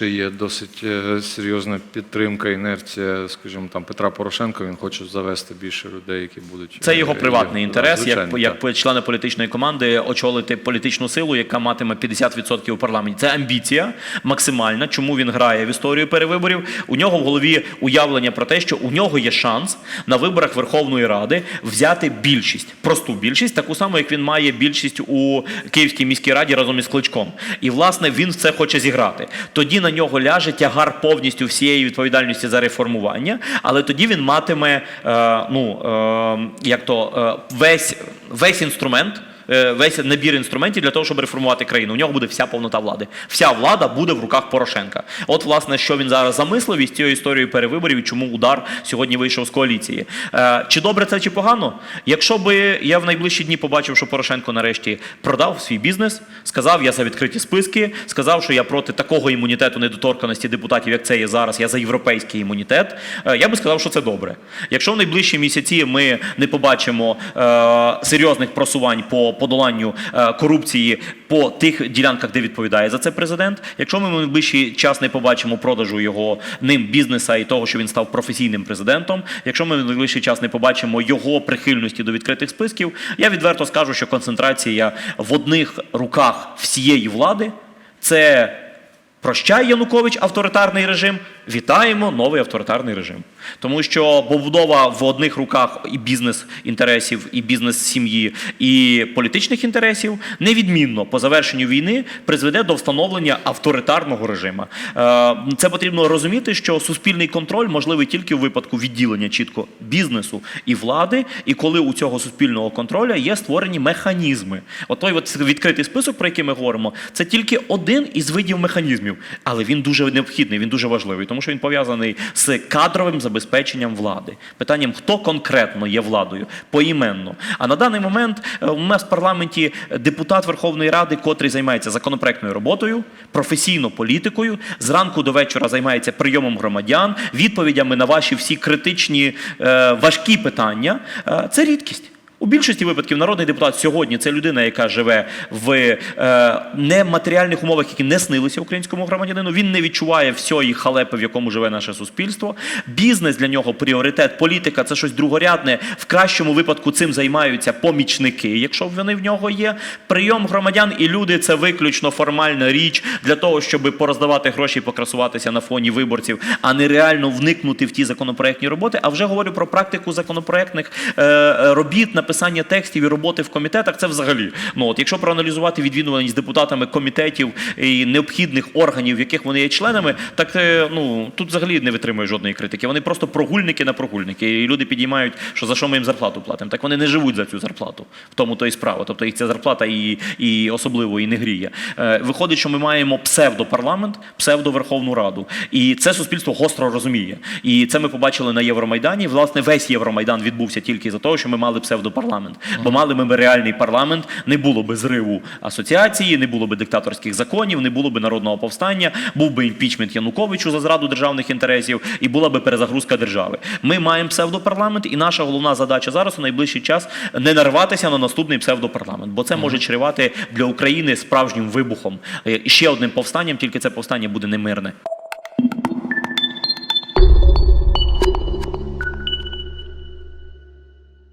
ще є досить е, серйозна підтримка, інерція, скажімо, там Петра Порошенка. Він хоче завести більше людей, які будуть Це його е, приватний його- інтерес, звичайно, як, так. як члена політичної команди очолити політичну силу, яка матиме 50% у парламенті. Це амбіція максимальна. Чому він грає в історію перевиборів? У нього в голові уявлення про те, що у нього є шанс на виборах Верховної Ради взяти більшість, просту більшість, таку саму, як він має більшість у Київській міській раді разом із Кличком. І власне він в це хоче зіграти. Тоді на нього ляже тягар повністю всієї відповідальності за реформування, але тоді він матиме е, ну е, як то е, весь, весь інструмент. Е, Весь набір інструментів для того, щоб реформувати країну. У нього буде вся повнота влади. Вся влада буде в руках Порошенка. От, власне, що він зараз замислив із цією історією перевиборів, і чому удар сьогодні вийшов з коаліції. Е, Чи добре це, чи погано? Якщо би я в найближчі дні побачив, що Порошенко нарешті продав свій бізнес, сказав, я за відкриті списки, сказав, що я проти такого імунітету недоторканості депутатів, як це є зараз, я за європейський імунітет. е, Я би сказав, що це добре. Якщо в найближчі місяці ми не побачимо серйозних просувань по подоланню е, корупції по тих ділянках, де відповідає за це президент, якщо ми в найближчий час не побачимо продажу його ним бізнеса і того, що він став професійним президентом, якщо ми в найближчий час не побачимо його прихильності до відкритих списків, я відверто скажу, що концентрація в одних руках всієї влади це. Прощай Янукович авторитарний режим, вітаємо новий авторитарний режим. Тому що побудова в одних руках і бізнес інтересів, і бізнес сім'ї, і політичних інтересів невідмінно по завершенню війни призведе до встановлення авторитарного режиму. Е, Це потрібно розуміти, що суспільний контроль можливий тільки у випадку відділення чітко бізнесу і влади, і коли у цього суспільного контролю є створені механізми. От той от відкритий список, про який ми говоримо, це тільки один із видів механізмів, але він дуже необхідний, він дуже важливий, тому що він пов'язаний з кадровим забезпеченням влади. Питанням, хто конкретно є владою, поіменно. А на даний момент е, у нас в парламенті депутат Верховної Ради, котрий займається законопроектною роботою, професійно політикою, зранку до вечора займається прийомом громадян, відповідями на ваші всі критичні е, важкі питання. Е, це рідкість. У більшості випадків народний депутат сьогодні це людина, яка живе в е, нематеріальних умовах, які не снилися українському громадянину. Він не відчуває всієї халепи, в якому живе наше суспільство. Бізнес для нього пріоритет, політика це щось другорядне. В кращому випадку цим займаються помічники, якщо вони в нього є. Прийом громадян і люди це виключно формальна річ для того, щоб пороздавати гроші і покрасуватися на фоні виборців, а не реально вникнути в ті законопроектні роботи. А вже говорю про практику законопроектних е, робіт, написання текстів і роботи в комітетах. Це взагалі. Ну от якщо проаналізувати відвідуваність депутатами комітетів і необхідних органів, в яких вони є членами, так ну тут взагалі не витримує жодної критики. Вони просто прогульники на прогульники. І люди підіймають, що за що ми їм зарплату платимо. Так вони не живуть за цю зарплату. В тому то і справа. Тобто їх ця зарплата і, і особливо і не гріє. Е, виходить, що ми маємо псевдопарламент, псевдоверховну раду. І це суспільство гостро розуміє. І це ми побачили на Євромайдані. Власне, весь Євромайдан відбувся тільки за того, що ми мали псевдопарламент. Бо мали ми реальний парламент, не було би зриву асоціації, не було би диктаторських законів, не було би народного повстання, був би імпічмент Януковичу за зраду державних інтересів, і була би перезагрузка держави. Ми маємо псевдопарламент, і наша головна задача зараз у найближчий час не нарватися на наступний псевдопарламент, бо це може чревати для України справжнім вибухом. Е, ще одним повстанням, тільки це повстання буде не мирне.